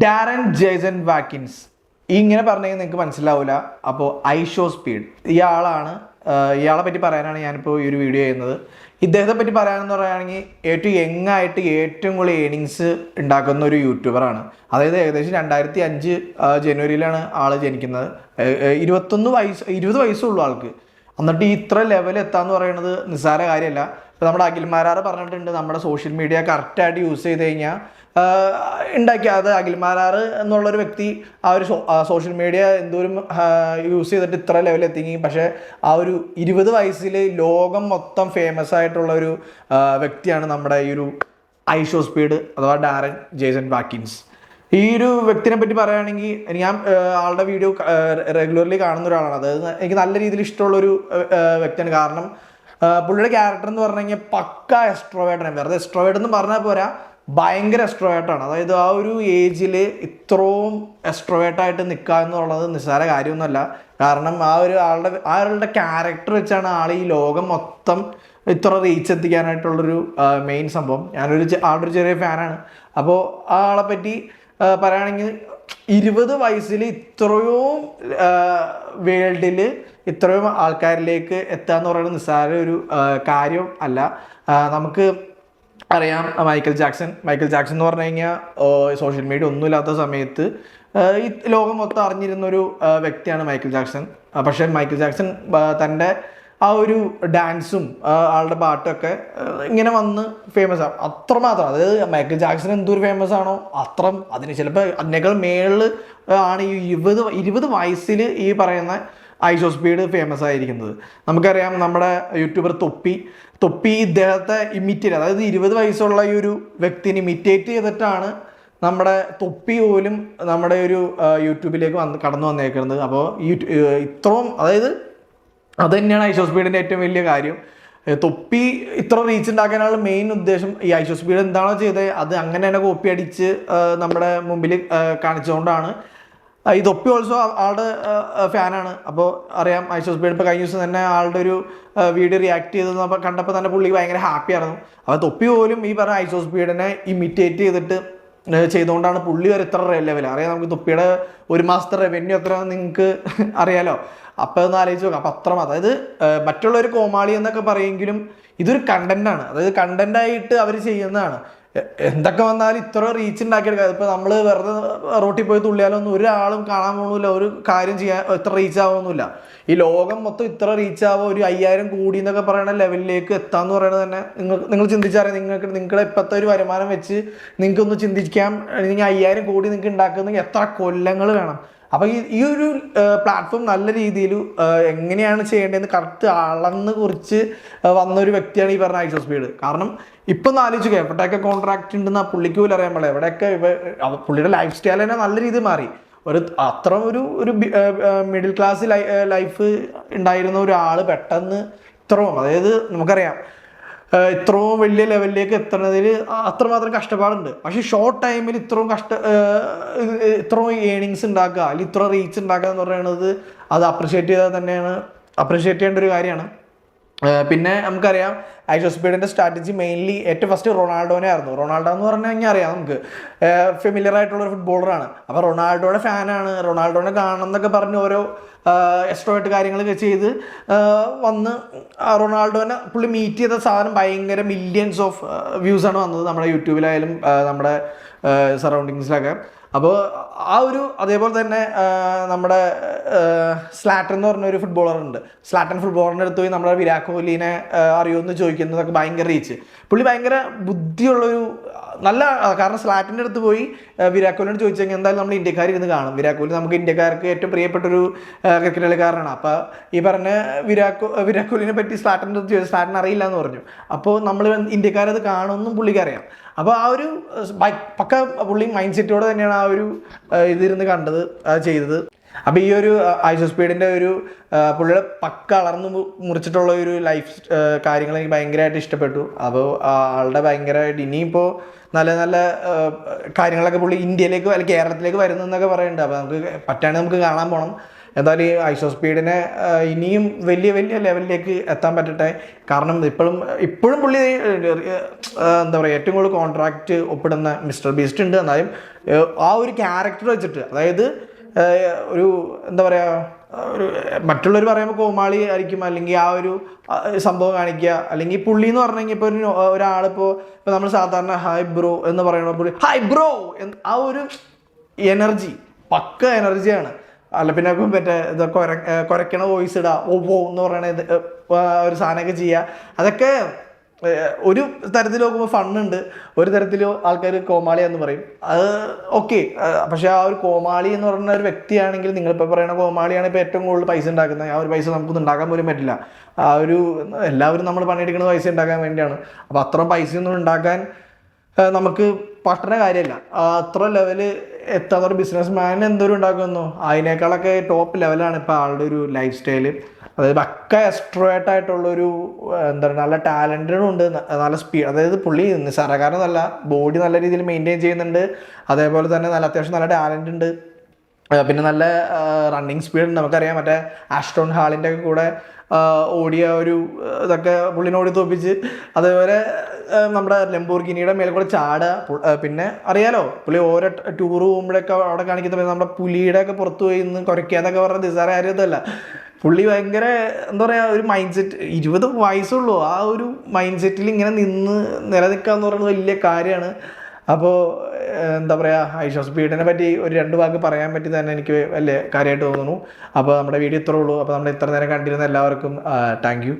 Darren Jason Watkins. ഇങ്ങനെ പറഞ്ഞെങ്കിൽ നിങ്ങൾക്ക് മനസ്സിലാവില്ല അപ്പോൾ ഐഷോ സ്പീഡ്. ഇയാളാണ് ഇയാളെ പറ്റി പറയാനാണ് ഞാനിപ്പോൾ ഈ ഒരു വീഡിയോ ചെയ്യുന്നത്. ഇദ്ദേഹത്തെ പറ്റി പറയാനെന്ന് പറയുകയാണെങ്കിൽ ഏറ്റവും യങ്ങായിട്ട് ഏറ്റവും കൂടുതൽ ഏണിങ്സ് ഉണ്ടാക്കുന്ന ഒരു യൂട്യൂബറാണ് അതായത് ഏകദേശം രണ്ടായിരത്തി അഞ്ച് ജനുവരിയിലാണ് ആൾ ജനിക്കുന്നത്. ഇരുപത്തൊന്ന് വയസ്സ് ഇരുപത് വയസ്സുള്ളൂ ആൾക്ക്. എന്നിട്ട് ഇത്ര ലെവൽ എത്താന്ന് പറയുന്നത് നിസ്സാര കാര്യമല്ല. ഇപ്പം നമ്മുടെ അഖിൽമാരാറ് പറഞ്ഞിട്ടുണ്ട് നമ്മുടെ സോഷ്യൽ മീഡിയ കറക്റ്റായിട്ട് യൂസ് ചെയ്ത് കഴിഞ്ഞാൽ ഉണ്ടാക്കിയ അത് അഖിൽമാരാറ് എന്നുള്ളൊരു വ്യക്തി ആ ഒരു സോഷ്യൽ മീഡിയ എന്തോരം യൂസ് ചെയ്തിട്ട് ഇത്ര ലെവലിൽ എത്തിങ്ങി പക്ഷേ ആ ഒരു ഇരുപത് വയസ്സിൽ ലോകം മൊത്തം ഫേമസ് ആയിട്ടുള്ള ഒരു വ്യക്തിയാണ് നമ്മുടെ ഈ ഒരു ഐഷോ സ്പീഡ് അഥവാ ഡാരൻ ജേസൺ വാക്കിൻസ് ഈ ഒരു വ്യക്തിനെ പറ്റി പറയുകയാണെങ്കിൽ ഞാൻ ആളുടെ വീഡിയോ റെഗുലർലി കാണുന്ന ഒരാളാണ്. അതായത് എനിക്ക് നല്ല രീതിയിൽ ഇഷ്ടമുള്ളൊരു വ്യക്തിയാണ്. കാരണം പുള്ളിയുടെ ക്യാരക്ടർ എന്ന് പറഞ്ഞു പക്ക എസ്ട്രോവേട്ടാണ് വെറുതെ എക്സ്ട്രോവേട്ട് എന്ന് പറഞ്ഞാൽ പോരാ ഭയങ്കര എസ്ട്രോവേട്ടാണ് അതായത് ആ ഒരു ഏജിൽ ഇത്രയും എസ്ട്രോവേട്ടായിട്ട് നിൽക്കുക എന്നുള്ളത് നിസ്സാര കാര്യമൊന്നുമല്ല. കാരണം ആ ഒരു ആളുടെ ആ ആളുടെ ക്യാരക്ടർ വെച്ചാണ് ആൾ ഈ ലോകം മൊത്തം ഇത്ര റീച്ച് എത്തിക്കാനായിട്ടുള്ളൊരു മെയിൻ സംഭവം. ഞാനൊരു ആളുടെ ഒരു ചെറിയ ഫാനാണ് അപ്പോൾ ആ ആളെ പറ്റി പറയുകയാണെങ്കിൽ ഇരുപത് വയസ്സിൽ ഇത്രയും വേൾഡിൽ ഇത്രയും ആൾക്കാരിലേക്ക് എത്തുക എന്ന് പറയുന്നത് നിസ്സാര ഒരു കാര്യം അല്ല. നമുക്ക് അറിയാം മൈക്കൽ ജാക്സൺ മൈക്കൽ ജാക്സൺ എന്ന് പറഞ്ഞു കഴിഞ്ഞാൽ സോഷ്യൽ മീഡിയ ഒന്നുമില്ലാത്ത സമയത്ത് ഈ ലോകം മൊത്തം അറിഞ്ഞിരുന്നൊരു വ്യക്തിയാണ് മൈക്കിൾ ജാക്സൺ. പക്ഷേ മൈക്കിൾ ജാക്സൺ തന്റെ ആ ഒരു ഡാൻസും ആളുടെ പാട്ടൊക്കെ ഇങ്ങനെ വന്ന് ഫേമസ് ആവും അത്രമാത്രം. അതായത് മൈക്കിൾ ജാക്സൺ എന്തൊരു ഫേമസ് ആണോ? അത്രം. അതിന് ചിലപ്പോൾ അതിനേക്കാൾ മേളിൽ ആണ് ഈ ഇരുപത് ഇരുപത് വയസ്സിൽ ഈ പറയുന്ന ഐഷോ സ്പീഡ് ഫേമസ് ആയിരിക്കുന്നത്. നമുക്കറിയാം നമ്മുടെ യൂട്യൂബർ തൊപ്പി. തൊപ്പി ഇദ്ദേഹത്തെ ഇമിറ്റേറ്റ് അതായത് ഇരുപത് വയസ്സുള്ള ഈ ഒരു വ്യക്തിനെ ഇമിറ്റേറ്റ് ചെയ്തിട്ടാണ് നമ്മുടെ തൊപ്പി പോലും നമ്മുടെ ഒരു യൂട്യൂബിലേക്ക് വന്ന് കടന്നു വന്നേക്കുന്നത്. അപ്പോൾ ഈ ഇത്രയും അതായത് അത് തന്നെയാണ് ഐഷോ സ്പീഡിന്റെ ഏറ്റവും വലിയ കാര്യം. തൊപ്പി ഇത്ര റീച്ച് ഉണ്ടാക്കാനുള്ള മെയിൻ ഉദ്ദേശം ഈ ഐഷോ സ്പീഡ് എന്താണോ ചെയ്തത് അത് അങ്ങനെ തന്നെ കോപ്പി അടിച്ച് നമ്മുടെ മുമ്പിൽ കാണിച്ചുകൊണ്ടാണ് ഈ തൊപ്പി ഓൾസോ ആളുടെ ഫാനാണ് അപ്പോൾ അറിയാം ഐഷോ സ്പീഡ് ഇപ്പോൾ കഴിഞ്ഞ ദിവസം തന്നെ ആളുടെ ഒരു വീഡിയോ റിയാക്ട് ചെയ്തത് കണ്ടപ്പോൾ തന്നെ പുള്ളി ഭയങ്കര ഹാപ്പി ആയിരുന്നു. അപ്പോൾ തൊപ്പി പോലും ഈ പറഞ്ഞ ഐഷോ സ്പീഡിനെ ഇമിറ്റേറ്റ് ചെയ്തിട്ട് ചെയ്തുകൊണ്ടാണ് പുള്ളി വരെ ഇത്ര ലെവൽ അറിയാം നമുക്ക് തൊപ്പിയുടെ ഒരു മാസത്തെ റവന്യൂ എത്ര നിങ്ങൾക്ക് അറിയാലോ. അപ്പോൾ ഒന്ന് ആലോചിച്ച് നോക്കാം. അപ്പം അത്ര അതായത് മറ്റുള്ളവർ കോമാളി എന്നൊക്കെ പറയുമെങ്കിലും ഇതൊരു കണ്ടന്റാണ് അതായത് കണ്ടന്റായിട്ട് അവർ ചെയ്യുന്നതാണ്. എന്തൊക്കെ വന്നാലും ഇത്ര റീച്ച് ഉണ്ടാക്കിയെടുക്കുക ഇപ്പോൾ നമ്മൾ വെറുതെ റോട്ടിൽ പോയി തുള്ളിയാലൊന്നും ഒരാളും കാണാൻ പോകണില്ല ഒരു കാര്യം ചെയ്യാൻ ഇത്ര റീച്ച് ആവുന്നില്ല ഈ ലോകം മൊത്തം ഇത്ര റീച്ച് ആവുക ഒരു അയ്യായിരം കോടി എന്നൊക്കെ പറയുന്ന ലെവലിലേക്ക് എത്താന്ന് പറയുന്നത് തന്നെ നിങ്ങൾ നിങ്ങൾ ചിന്തിച്ചറിയാം നിങ്ങൾക്ക് നിങ്ങളുടെ ഇപ്പോഴത്തെ ഒരു വരുമാനം വെച്ച് നിങ്ങൾക്കൊന്ന് ചിന്തിക്കാം. അല്ലെങ്കിൽ അയ്യായിരം കോടി നിങ്ങൾക്ക് ഉണ്ടാക്കുന്നെങ്കിൽ എത്ര കൊല്ലങ്ങൾ വേണം? അപ്പോൾ ഈ ഈ ഒരു പ്ലാറ്റ്ഫോം നല്ല രീതിയിൽ എങ്ങനെയാണ് ചെയ്യേണ്ടതെന്ന് കറക്റ്റ് അളന്ന് കുറിച്ച് വന്ന ഒരു വ്യക്തിയാണ് ഈ പറഞ്ഞ ഐഷോ സ്പീഡ് കാരണം ഇപ്പം ആലോചിക്കുക എവിടെയൊക്കെ കോൺട്രാക്ട് ഉണ്ടെന്ന് ആ പുള്ളിക്ക് പോലും അറിയാൻ പാടില്ല. എവിടെയൊക്കെ പുള്ളിയുടെ ലൈഫ് സ്റ്റൈൽ തന്നെ നല്ല രീതിയിൽ മാറി. ഒരു അത്ര ഒരു ഒരു മിഡിൽ ക്ലാസ് ലൈഫ് ഉണ്ടായിരുന്ന ഒരാൾ പെട്ടെന്ന് ഇത്രയും അതായത് നമുക്കറിയാം ഇത്രയും വലിയ ലെവലിലേക്ക് എത്തുന്നതിൽ അത്രമാത്രം കഷ്ടപ്പാടുണ്ട്. പക്ഷെ ഷോർട്ട് ടൈമിൽ ഇത്രയും കഷ്ട ഇത്രയും ഏണിങ്സ് ഉണ്ടാക്കുക അല്ലെങ്കിൽ ഇത്ര റീച്ച് ഉണ്ടാക്കുക എന്ന് പറയുന്നത് അത് അപ്രിഷ്യേറ്റ് ചെയ്താൽ തന്നെയാണ് അപ്രിഷ്യേറ്റ് ചെയ്യേണ്ട ഒരു കാര്യമാണ്. പിന്നെ നമുക്കറിയാം ഐഷോ സ്പീഡിന്റെ സ്ട്രാറ്റജി മെയിൻലി ഏറ്റവും ഫസ്റ്റ് റൊണാൾഡോനെ ആയിരുന്നു റൊണാൾഡോ എന്ന് പറഞ്ഞു കഴിഞ്ഞാൽ അറിയാം നമുക്ക്. ഫെമിലിയർ ആയിട്ടുള്ള ഒരു ഫുട്ബോളറാണ് അപ്പോൾ റൊണാൾഡോയുടെ ഫാനാണ് റൊണാൾഡോനെ കാണണം എന്നൊക്കെ പറഞ്ഞ് ഓരോ എക്സ്ട്രോയിട്ട് കാര്യങ്ങളൊക്കെ ചെയ്ത് വന്ന് റൊണാൾഡോനെ പുള്ളി മീറ്റ് ചെയ്ത സാധനം ഭയങ്കര മില്യൺസ് ഓഫ് വ്യൂസാണ് വന്നത് നമ്മുടെ യൂട്യൂബിലായാലും നമ്മുടെ സറൗണ്ടിങ്സിലൊക്കെ അപ്പോൾ ആ ഒരു അതേപോലെ തന്നെ നമ്മുടെ സ്ലാറ്റൻ എന്ന് പറഞ്ഞൊരു ഫുട്ബോളർ ഉണ്ട്. സ്ലാറ്റൻ ഫുട്ബോളറിന്റെ അടുത്ത് പോയി നമ്മുടെ വിരാട് കോഹ്ലിനെ അറിയുമെന്ന് ചോദിക്കുന്നതൊക്കെ ഭയങ്കര റീച്ച് പുള്ളി ഭയങ്കര ബുദ്ധിയുള്ളൊരു നല്ല കാരണം സ്ലാറ്റിന്റെ അടുത്ത് പോയി വിരാട് കോഹ്ലിനോട് ചോദിച്ചെങ്കിൽ എന്തായാലും നമ്മൾ ഇന്ത്യക്കാർ ഇരുന്ന് കാണും. വിരാട് കോഹ്ലി നമുക്ക് ഇന്ത്യക്കാർക്ക് ഏറ്റവും പ്രിയപ്പെട്ടൊരു ക്രിക്കറ്റ് കളിക്കാരനാണ്. അപ്പോൾ ഈ പറഞ്ഞ വിരാട് വിരാട് കോഹ്ലിനെ പറ്റി സ്ലാറ്റിന്റെ അടുത്ത് ചോദിച്ചു സ്ലാറ്റിന് അറിയില്ല എന്ന് പറഞ്ഞു. അപ്പോൾ നമ്മൾ ഇന്ത്യക്കാരത് കാണുമെന്നും പുള്ളിക്ക് അറിയാം. അപ്പോൾ ആ ഒരു പക്ക പുള്ളി മൈൻഡ് സെറ്റോടെ തന്നെയാണ് ആ ഒരു ഇതിരുന്ന് കണ്ടത് ചെയ്തത്. അപ്പോൾ ഈ ഒരു ഐസോ സ്പീഡിന്റെ ഒരു പുള്ളിയുടെ പക്ക അളർന്ന് മുറിച്ചിട്ടുള്ള ഒരു ലൈഫ് കാര്യങ്ങൾ എനിക്ക് ഭയങ്കരമായിട്ട് ഇഷ്ടപ്പെട്ടു. അപ്പോൾ ആളുടെ ഭയങ്കരമായിട്ട് ഇനിയിപ്പോൾ നല്ല നല്ല കാര്യങ്ങളൊക്കെ പുള്ളി ഇന്ത്യയിലേക്ക് അല്ലെങ്കിൽ കേരളത്തിലേക്ക് വരുന്നു എന്നൊക്കെ പറയുന്നുണ്ട്. അപ്പോൾ നമുക്ക് പറ്റുകയാണെങ്കിൽ നമുക്ക് കാണാൻ പോകണം എന്തായാലും ഈ ഐസോ സ്പീഡിനെ ഇനിയും വലിയ വലിയ ലെവലിലേക്ക് എത്താൻ പറ്റട്ടെ. കാരണം ഇപ്പോഴും ഇപ്പോഴും പുള്ളി എന്താ പറയുക ഏറ്റവും കൂടുതൽ കോൺട്രാക്റ്റ് ഒപ്പിടുന്ന മിസ്റ്റർ ബീസ്റ്റ് ഉണ്ട്. എന്നാലും ആ ഒരു ക്യാരക്ടർ വെച്ചിട്ട് അതായത് ഒരു എന്താ പറയുക ഒരു മറ്റുള്ളവർ പറയുമ്പോൾ കോമാളി ആയിരിക്കും അല്ലെങ്കിൽ ആ ഒരു സംഭവം കാണിക്കുക. അല്ലെങ്കിൽ പുള്ളി എന്ന് പറഞ്ഞെങ്കിൽ ഇപ്പോൾ ഒരു ഒരാളിപ്പോൾ ഇപ്പോൾ നമ്മൾ സാധാരണ ഹായ് ബ്രോ എന്ന് പറയുമ്പോൾ ഹായ് ബ്രോ ആ ഒരു എനർജി പക്ക എനർജിയാണ് അല്ല പിന്നെ മറ്റേ ഇതൊക്കെ കൊര ഏർ കുരയ്ക്കണ വോയിസ് ഇടുക ഓ പോ എന്ന് പറയണ ഒരു സാധനമൊക്കെ ചെയ്യുക അതൊക്കെ ഒരു തരത്തിൽ നോക്കുമ്പോൾ ഫണ്ണുണ്ട് ഒരു തരത്തിൽ ആൾക്കാർ കോമാളി എന്ന് പറയും. അത് ഓക്കെ പക്ഷെ ആ ഒരു കോമാളി എന്ന് പറയുന്ന ഒരു വ്യക്തിയാണെങ്കിൽ നിങ്ങളിപ്പോൾ പറയുന്ന കോമാളിയാണ് ഇപ്പോൾ ഏറ്റവും കൂടുതൽ പൈസ ഉണ്ടാക്കുന്നത്. ആ ഒരു പൈസ നമുക്കൊന്നും ഉണ്ടാക്കാൻ പോലും പറ്റില്ല. ആ ഒരു എല്ലാവരും നമ്മൾ പണിയെടുക്കുന്ന പൈസ ഉണ്ടാക്കാൻ വേണ്ടിയാണ്. അപ്പോൾ അത്രയും പൈസയൊന്നും ഉണ്ടാക്കാൻ നമുക്ക് പട്ടണ കാര്യമല്ല അത്ര ലെവൽ എത്താത്ത ഒരു ബിസിനസ് മാൻ എന്തോരം ഉണ്ടാക്കുന്നു? അതിനേക്കാളൊക്കെ ടോപ്പ് ലെവലാണ് ഇപ്പോൾ ആളുടെ ഒരു ലൈഫ് സ്റ്റൈൽ അതായത് പക്ക എക്സ്ട്രോയേറ്റ് ആയിട്ടുള്ളൊരു എന്താ പറയുക നല്ല ടാലന്റഡും ഉണ്ട് നല്ല സ്പീഡ് അതായത് പുള്ളി നിസ്സാരക്കാരനല്ല ബോഡി നല്ല രീതിയിൽ മെയിന്റെയിൻ ചെയ്യുന്നുണ്ട് അതേപോലെ തന്നെ നല്ല അത്യാവശ്യം നല്ല ടാലന്റ് ഉണ്ട്. പിന്നെ നല്ല റണ്ണിങ് സ്പീഡ് ഉണ്ട് നമുക്കറിയാം മറ്റേ ആസ്ട്രോൺ ഹാളിന്റെ ഒക്കെ കൂടെ ഓടിയ ഒരു ഇതൊക്കെ പുള്ളിനെ ഓടി തോപ്പിച്ച് അതേപോലെ നമ്മുടെ ലംബോർഗിനിയുടെ മേലെ കൂടെ ചാടുക. പിന്നെ അറിയാലോ പുള്ളി ഓരോ ടൂർ പോകുമ്പോഴൊക്കെ അവിടെ കാണിക്കുന്ന പോലെ നമ്മുടെ പുലിയുടെ ഒക്കെ പുറത്തു പോയി ഇന്ന് കുറയ്ക്കാന്നൊക്കെ പറഞ്ഞ നിസാര കാര്യമൊന്നുമല്ല. പുള്ളി ഭയങ്കര എന്താ പറയുക ഒരു മൈൻഡ് സെറ്റ് ഇരുപത് വയസ്സുള്ളൂ. ആ ഒരു മൈൻഡ് സെറ്റിൽ ഇങ്ങനെ നിന്ന് നിലനിൽക്കുക എന്ന് പറയുന്നത് വലിയ കാര്യമാണ്. അപ്പോൾ എന്താ പറയുക ഐശ്വാസ് സ്പീഡിനെ പറ്റി ഒരു രണ്ട് വാക്ക് പറയാൻ പറ്റി തന്നെ എനിക്ക് വലിയ കാര്യമായിട്ട് തോന്നുന്നു. അപ്പോൾ നമ്മുടെ വീഡിയോ ഇത്രേ ഉള്ളൂ. അപ്പോൾ നമ്മൾ ഇത്ര നേരം കണ്ടിരുന്ന എല്ലാവർക്കും താങ്ക്